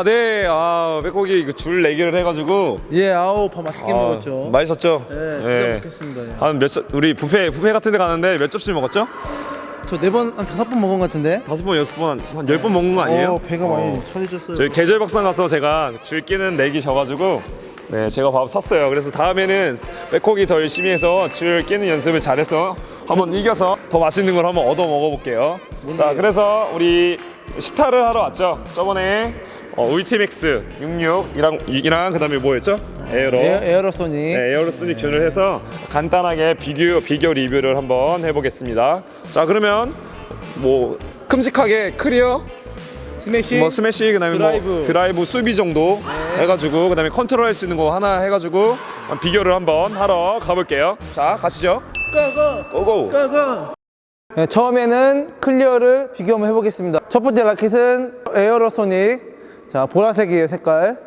아, 네. 아, 백고기 그줄 내기를 해가지고. 예, 아우 밥 맛있게 아, 먹었죠. 맛있었죠? 예, 기가 예. 막혔습니다. 예. 한 몇, 점- 우리 뷔페, 뷔페 같은 데 가는데 몇 접시 먹었죠? 저네 번, 한 다섯 번 먹은 것 같은데. 다섯 번, 여섯 번, 한 열 번 먹은 거 아니에요? 어, 배가 많이 차려졌어요. 저희 계절박상 가서 제가 줄 끼는 내기 져가지고 네 제가 밥 샀어요. 그래서 다음에는 백호기 더 열심히 해서 줄 끼는 연습을 잘해서 한번 이겨서 더 맛있는 걸 한번 얻어 먹어볼게요. 자 그래서 우리 시타를 하러 왔죠. 저번에 어, 울티맥스 66이랑 이랑 그다음에 뭐였죠? 에어로. 에어, 에어로소닉. 네, 에어로스닉 균을 해서 간단하게 비교 비교 리뷰를 한번 해보겠습니다. 자 그러면 뭐 큼직하게 클리어 스매시. 뭐 스매시 그다음에 드라이브. 뭐 드라이브 수비 정도 해가지고 그다음에 컨트롤할 수 있는 거 하나 해가지고 비교를 한번 하러 가볼게요. 자 가시죠. 고고. 고고. 고고. 네, 처음에는 클리어를 비교 한번 해보겠습니다. 첫 번째 라켓은 에어로소닉. 자, 보라색이에요, 색깔.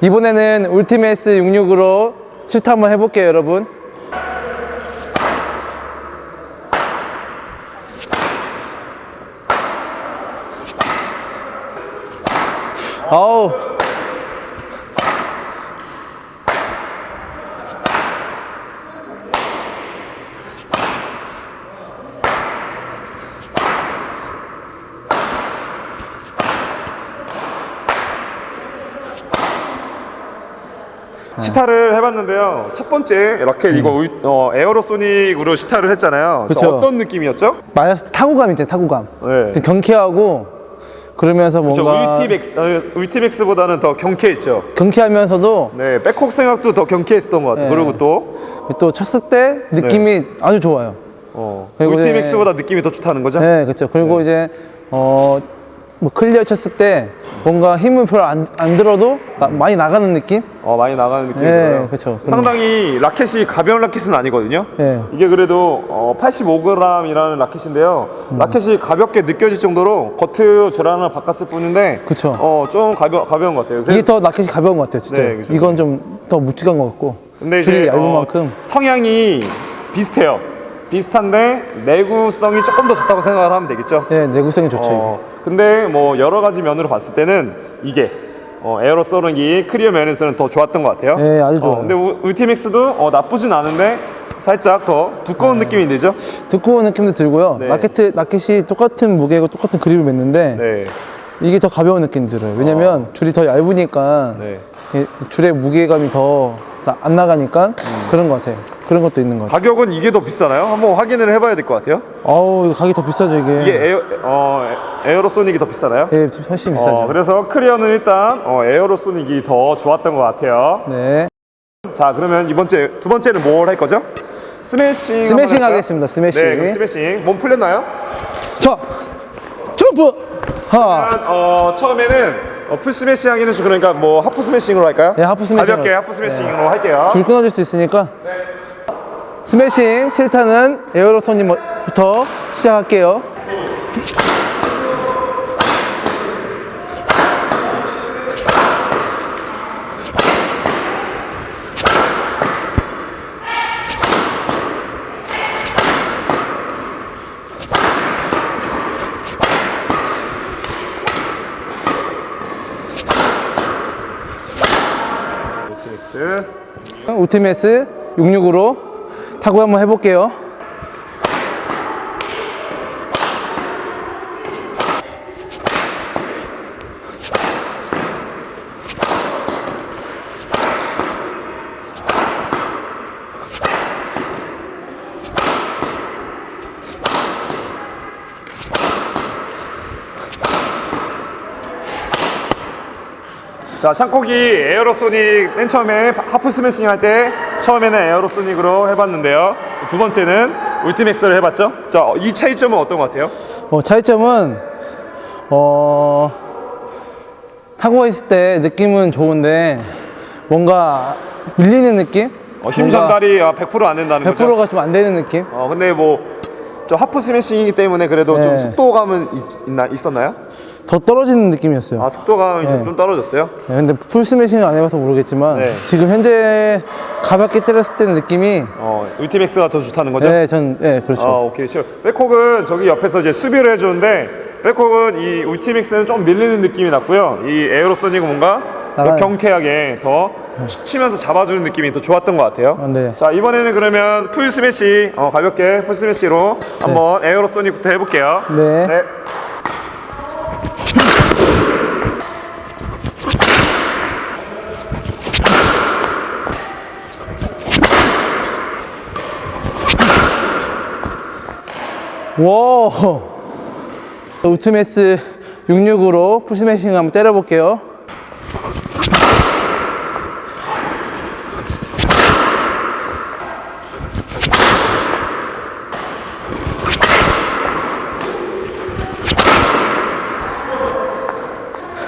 이번에는 울티메스 66으로 실타 한번 해볼게요, 여러분. 아우. 시타를 해봤는데요. 첫 번째 라켓 이거 울- 어, 에어로소닉으로 시타를 했잖아요. 저 그쵸. 어떤 느낌이었죠? 맞았을 때 타구감 있잖아요, 타구감. 네. 좀 경쾌하고 그러면서 저 뭔가 울티맥스 어, 울티맥스보다는 더 경쾌했죠. 경쾌하면서도 네, 백콕 생각도 더 경쾌했던 것 같아요. 네. 그리고 또 또 쳤을 때 느낌이 아주 좋아요. 어, 그리고 이제- 울티맥스보다 느낌이 더 좋다는 거죠? 네, 그렇죠. 그리고 이제 어, 뭐 클리어 쳤을 때 뭔가 힘을 별로 안, 안 들어도 나- 많이 나가는 느낌? 어, 많이 나가는 느낌이 네, 들어요. 그쵸. 상당히 라켓이 가벼운 라켓은 아니거든요. 네. 이게 그래도 어, 85g이라는 라켓인데요. 라켓이 가볍게 느껴질 정도로 겉을 줄 하나 바꿨을 뿐인데, 그쵸. 어, 좀 가벼 가벼운 것 같아요. 이게 그래서- 더 라켓이 가벼운 것 같아요, 진짜. 네, 그죠. 이건 좀 더 묵직한 것 같고. 근데 줄이 얇은 어, 만큼. 성향이 비슷해요. 비슷한데 내구성이 조금 더 좋다고 생각을 하면 되겠죠. 네, 내구성이 좋죠. 어, 근데 뭐 여러 가지 면으로 봤을 때는 이게 어, 에어로 쏘는기 클리어 면에서는 더 좋았던 것 같아요. 네, 아주 좋아요. 어, 근데 우- 울티맥스도 어, 나쁘진 않은데 살짝 더 두꺼운 느낌이 들죠. 두꺼운 느낌도 들고요. 네. 라켓, 라켓이 똑같은 무게고 똑같은 그립을 맸는데 네, 이게 더 가벼운 느낌 들어요. 왜냐면 줄이 더 얇으니까 네. 이 줄의 무게감이 더 안 나가니까 음. 그런 것 같아요. 그런 것도 있는 것 같아요. 가격은 이게 더 비싸나요? 한번 확인을 해봐야 될 것 같아요. 이거 가격이 더 비싸죠, 이게. 이게 에어 어, 에어로소닉이 더 비싸나요? 예, 훨씬 비싸죠. 어, 그래서 클리어는 일단 어, 에어로소닉이 더 좋았던 것 같아요. 네. 자, 그러면 이번 째, 두 번째는 뭘 할 거죠? 스매싱. 한번 스매싱 할까요? 하겠습니다, 스매싱. 네, 그럼 스매싱. 몸 풀렸나요? 자, 점프! 하! 일단 어, 처음에는 어, 풀 스매싱 하기는 좀 그러니까 뭐 하프 스매싱으로 할까요? 네, 하프 스매싱으로. 가볍게 하프 스매싱으로 할게요. 줄 끊어질 수 있으니까. 스매싱 실타는 에어로톤님부터 시작할게요. 우티메스 66으로 타구 한번 해볼게요. 자, 샹콕이 에어로소닉 맨 처음에 하프 스매싱 할 때 처음에는 에어로소닉으로 해봤는데요. 두 번째는 울티맥스를 해봤죠. 자, 이 차이점은 어떤 것 같아요? 어, 차이점은 어, 타고 있을 때 느낌은 좋은데 뭔가 밀리는 느낌? 어, 힘 뭔가 전달이 100%안 된다는 거죠. 100%가 좀 안 되는 느낌? 어, 근데 뭐, 저 하프 스매싱이기 때문에 그래도 좀 네. 속도감은 있, 나 있었나요? 더 떨어지는 느낌이었어요. 아, 속도감이 좀, 네. 좀 떨어졌어요? 네, 근데 풀 스매싱을 안 해봐서 모르겠지만 네. 지금 현재 가볍게 때렸을 때는 느낌이 어, 울티맥스가 더 좋다는 거죠? 네, 전 네, 그렇죠. 아, 오케이. 슈 백콕은 저기 옆에서 이제 수비를 해주는데 백콕은 이 울티믹스는 좀 밀리는 느낌이 났고요. 이 에어로소닉은 뭔가 더 나가요. 경쾌하게 더 치면서 잡아주는 느낌이 더 좋았던 것 같아요. 아, 네. 자 이번에는 그러면 풀 스매시 어, 가볍게 풀 스매시로 한번 에어로소닉부터 해볼게요. 네. 와 우트메스 66으로 풀 스매싱 한번 때려볼게요.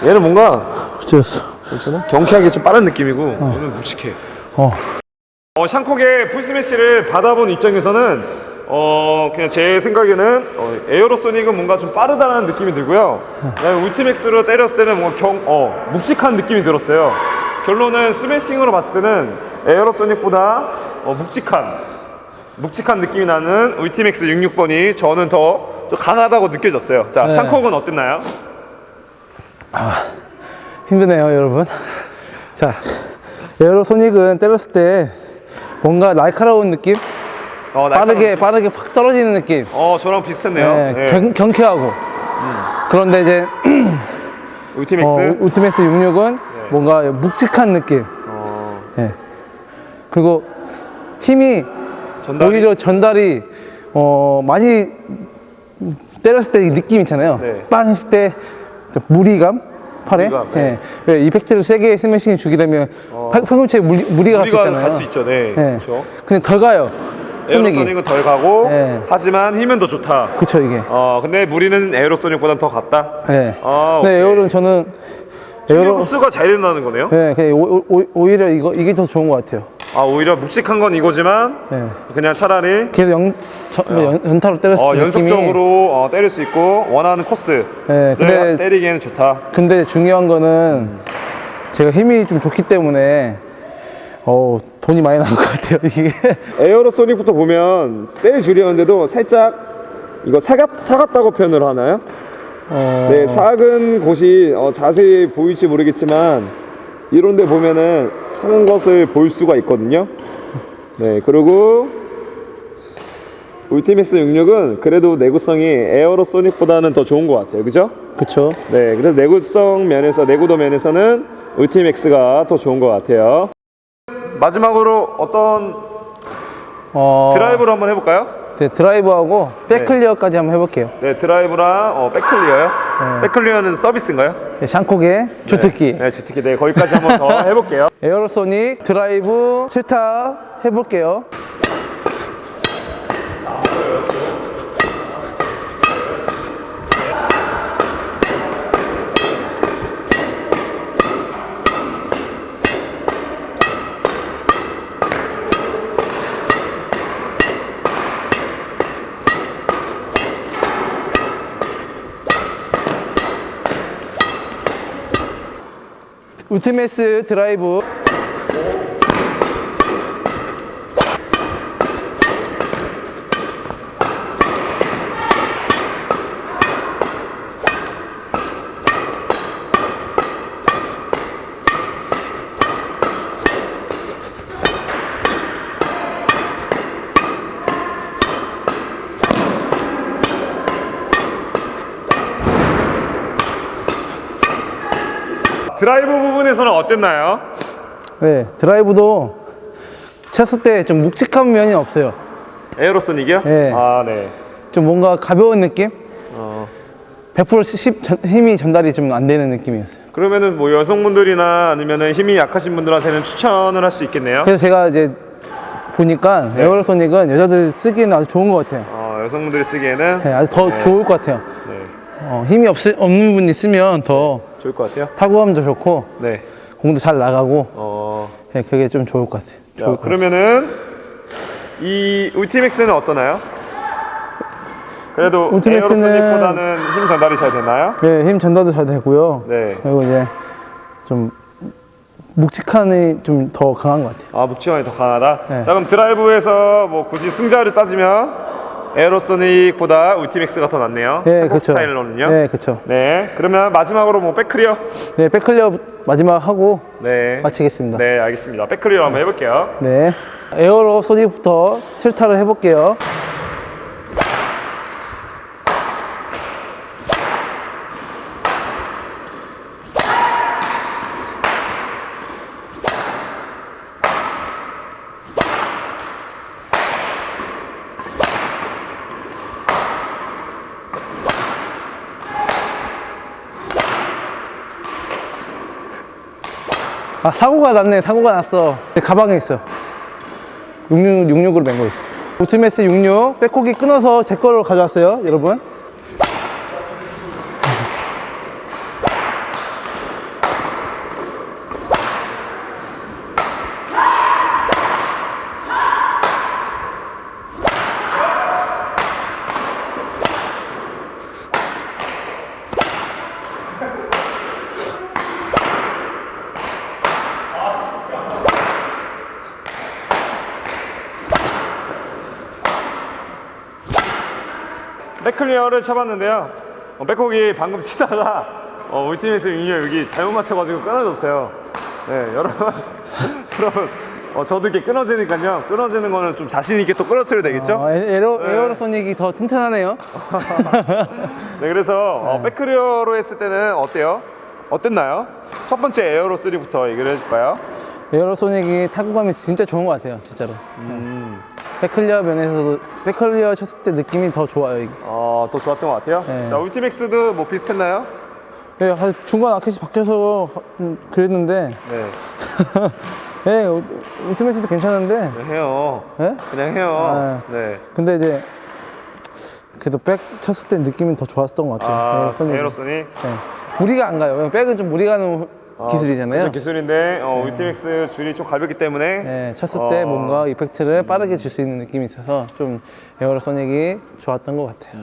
얘는 뭔가 어쩌였어? 괜찮아? 경쾌하게 좀 빠른 느낌이고 얘는 묵직해. 어. 어, 샹콕의 풀스매시를 받아본 입장에서는 어, 그냥 제 생각에는 어, 에어로소닉은 뭔가 좀 빠르다는 느낌이 들고요. 그다음에 울티맥스로 때렸을 때는 뭔가 경, 어, 묵직한 느낌이 들었어요. 결론은 스매싱으로 봤을 때는 에어로소닉보다 어, 묵직한 묵직한 느낌이 나는 울티맥스 66번이 저는 더 좀 강하다고 느껴졌어요. 자, 네. 샹콕은 어땠나요? 힘드네요, 여러분. 자, 에어로소닉은 때렸을 때 뭔가 날카로운 느낌? 어, 빠르게, 빠르게 확 떨어지는 느낌. 어, 저랑 비슷했네요. 네, 네. 경, 경쾌하고. 그런데 이제 울티맥스. 어, 울티메스 66은 뭔가 묵직한 느낌. 어, 네. 그리고 힘이 전달이 오히려 전달이 어, 많이 때렸을 때 이 느낌 있잖아요. 네. 빵 했을 때 무리감? 팔에? 무리감, 예. 네. 왜 이펙트를 세게 스매싱을 주게 되면 팔- 팔꿈치에 무리, 무리가 갈 수 있잖아요. 갈수 있죠. 네. 예. 그렇죠. 근데 덜 가요. 에어로소닉은 덜 가고 네. 하지만 힘은 더 좋다. 그쵸, 이게. 어 근데 무리는 에어로소닉보단 더 같다. 예. 아, 네. 에어로는 저는 에어로 에어로, 흡수가 잘 된다는 거네요. 예, 그냥 오, 오, 오히려 이거, 이게 더 좋은 것 같아요. 아 오히려 묵직한 건 이거지만 예. 그냥 차라리 계속 연, 저, 뭐 연, 연타로 때렸을 어, 때 연속적으로 어, 때릴 수 있고 원하는 코스. 예, 근데 때리기에는 좋다. 근데 중요한 거는 제가 힘이 좀 좋기 때문에 어 돈이 많이 나올 것 같아요 이게 에어로소닉부터 보면 셀 줄이었는데도 살짝 이거 사갔 사갔다고 표현을 하나요? 어, 네, 작은 곳이 어, 자세히 보일지 모르겠지만 이런 데 보면은 사는 것을 볼 수가 있거든요. 네, 그리고 울티메스 66은 그래도 내구성이 에어로소닉보다는 더 좋은 것 같아요. 그죠? 그쵸 네, 그래서 내구성 면에서 내구도 면에서는 울티맥스가 더 좋은 것 같아요. 마지막으로 어떤 어, 드라이브를 한번 해볼까요? 네, 드라이브하고 백클리어까지 한번 해볼게요 네, 드라이브랑 어, 백클리어요. 백클리어는 서비스인가요? 네, 샹콕의 주특기 네, 주특기. 네, 거기까지 한번 더 해볼게요. 에어로소닉 드라이브 7타 해볼게요 울티메스 드라이브 드라이브 부분에서는 어땠나요? 네 드라이브도 쳤을 때 좀 묵직한 면이 없어요 에어로소닉이요? 네. 아, 네. 좀 뭔가 가벼운 느낌? 어, 100% 십- 전- 힘이 전달이 좀 안 되는 느낌이었어요 그러면은 뭐 여성분들이나 아니면은 힘이 약하신 분들한테는 추천을 할 수 있겠네요. 그래서 제가 이제 보니까 에어로소닉은 여자들 쓰기에는 아주 좋은 것 같아요. 어, 여성분들이 쓰기에는 네, 아주 더 네. 좋을 것 같아요. 네, 어, 힘이 없, 없는 분이 쓰면 더 좋을 것 같아요. 타구감도 좋고 네. 공도 잘 나가고 어, 네, 그게 좀 좋을 것 같아요. 자, 좋을 것 그러면은 이 울티맥스는 어떠나요? 그래도 울티맥스는- 에어로소닉보다는 힘 전달이 잘 되나요? 네, 힘 전달도 잘 되고요. 네. 그리고 이제 좀 묵직함이 좀 더 강한 것 같아요. 아 묵직함이 더 강하다. 네. 자 그럼 드라이브에서 뭐 굳이 승자를 따지면 에어로소닉보다 울티맥스가 더 낫네요. 네, 상품 그렇죠. 스타일로는요. 네, 그렇죠. 네. 그러면 마지막으로 뭐 백클리어. 네, 백클리어 마지막 하고 네. 마치겠습니다. 네. 네 알겠습니다. 백클리어 한번 해볼게요. 에어로 소닉부터 실타를 해볼게요. 아 사고가 났네. 사고가 났어. 내 가방에 있어. 66, 66으로 맨 거 있어. 울티메스 66 백호기 끊어서 제 거로 가져왔어요 여러분 백클리어를 쳐봤는데요. 어, 백호기 방금 치다가 어, 울티메스 유니어 여기 잘못 맞춰가지고 끊어졌어요. 네, 여러분, 여러분, 어, 저도 이렇게 끊어지니까요. 끊어지는 거는 좀 자신 있게 또 끊어뜨려야 되겠죠? 어, 에- 에로, 에어로 소닉이 더 튼튼하네요 네, 그래서 어, 백클리어로 했을 때는 어때요? 어땠나요? 첫 번째 에어로 3부터 얘기를 해줄까요? 에어로 소닉이 타구감이 진짜 좋은 것 같아요 진짜로 음. 백클리어 면에서도 백클리어 쳤을 때 느낌이 더 좋아요 이게. 어, 더 좋았던 것 같아요. 네. 자, 울티맥스도 뭐 비슷했나요? 네, 사실 중간 아켓이 바뀌어서 좀 그랬는데 네. 네, 울- 울티메스도 괜찮은데 그냥 해요. 네? 그냥 해요. 아. 네. 근데 이제 그래도 백 쳤을 때 느낌이 더 좋았던 것 같아요 아, 에어로 소닉이. 에어로소닉. 네. 무리가 안 가요. 왜냐면 백은 좀 무리가 가는 기술이잖아요. 그죠, 기술인데 어, 울티맥스 줄이 좀 가볍기 때문에 네, 쳤을 때 어. 뭔가 이펙트를 빠르게 줄 수 있는 느낌이 있어서 좀 에어로 소닉이 좋았던 것 같아요.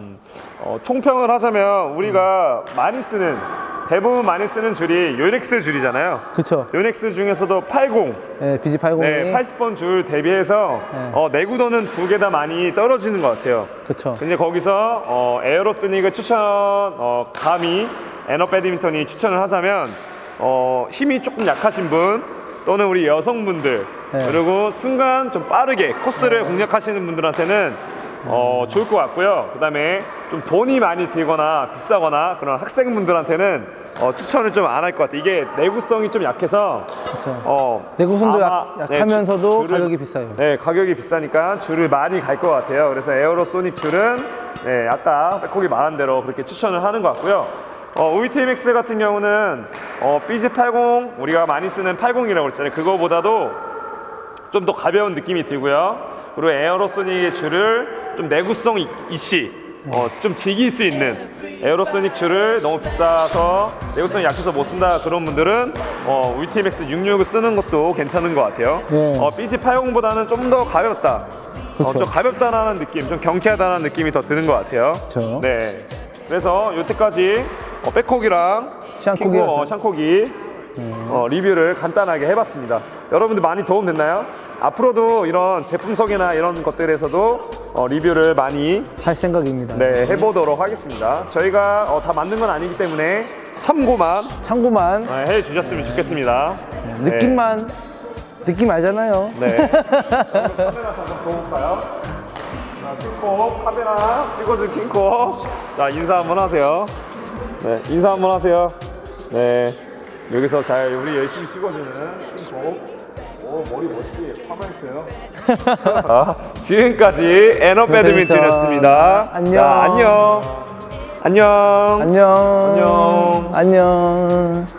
어, 총평을 하자면 우리가 많이 쓰는 대부분 많이 쓰는 줄이 요넥스 줄이잖아요. 그쵸? 요넥스 중에서도 80, 네, BG80이 네, 80번 줄 대비해서 네. 어, 내구도는 두 개 다 많이 떨어지는 것 같아요. 그쵸? 근데 거기서 어, 에어로스닉을 추천, 어, 감히 에너 배드민턴이 추천을 하자면 어, 힘이 조금 약하신 분 또는 우리 여성분들 네. 그리고 순간 좀 빠르게 코스를 공략하시는 분들한테는 어, 좋을 것 같고요. 그다음에 좀 돈이 많이 들거나 비싸거나 그런 학생분들한테는 어, 추천을 좀 안 할 것 같아요. 이게 내구성이 좀 약해서 그쵸? 어, 내구성도 아마, 약, 네, 약하면서도 줄- 줄을- 가격이 비싸요. 네, 가격이 비싸니까 줄을 많이 갈 것 같아요. 그래서 에어로소닉 줄은 네, 아까 백호기 말한 대로 그렇게 추천을 하는 것 같고요. 어, OETMX 같은 경우는 어, BG80 우리가 많이 쓰는 80이라고 그랬잖아요. 그거보다도 좀 더 가벼운 느낌이 들고요. 그리고 에어로소닉의 줄을 좀 내구성 이- 있이 어, 좀 즐길 수 있는 에어로소닉 줄을 너무 비싸서 내구성이 약해서 못 쓴다 그런 분들은 어, 울티맥스 66을 쓰는 것도 괜찮은 것 같아요. 네. 어, BG80보다는 좀 더 가볍다. 어, 그쵸. 좀 가볍다라는 느낌, 좀 경쾌하다는 느낌이 더 드는 것 같아요. 그쵸. 네. 그래서 여태까지 어, 백콕이랑 샹콕이었어요. 킹코, 어, 샹콕이 어, 리뷰를 간단하게 해봤습니다. 여러분들 많이 도움 됐나요? 앞으로도 이런 제품석이나 이런 것들에서도 어, 리뷰를 많이 할 생각입니다. 네, 해보도록 하겠습니다. 저희가 어, 다 만든 건 아니기 때문에 참고만 참고만 어, 해주셨으면 좋겠습니다. 네. 느낌만 느낌 알잖아요. 네. 카메라 잠깐 보볼까요? 자, 킹코 카메라 찍어준 킹코. 자 인사 한번 하세요. 네, 인사 한번 하세요. 네. 여기서 잘 우리 열심히 찍어주는. 오 머리 멋있게 파마했어요. 자, 지금까지 에너 배드민턴이었습니다. 안녕. 자, 안녕. 안녕. 안녕. 안녕. 안녕.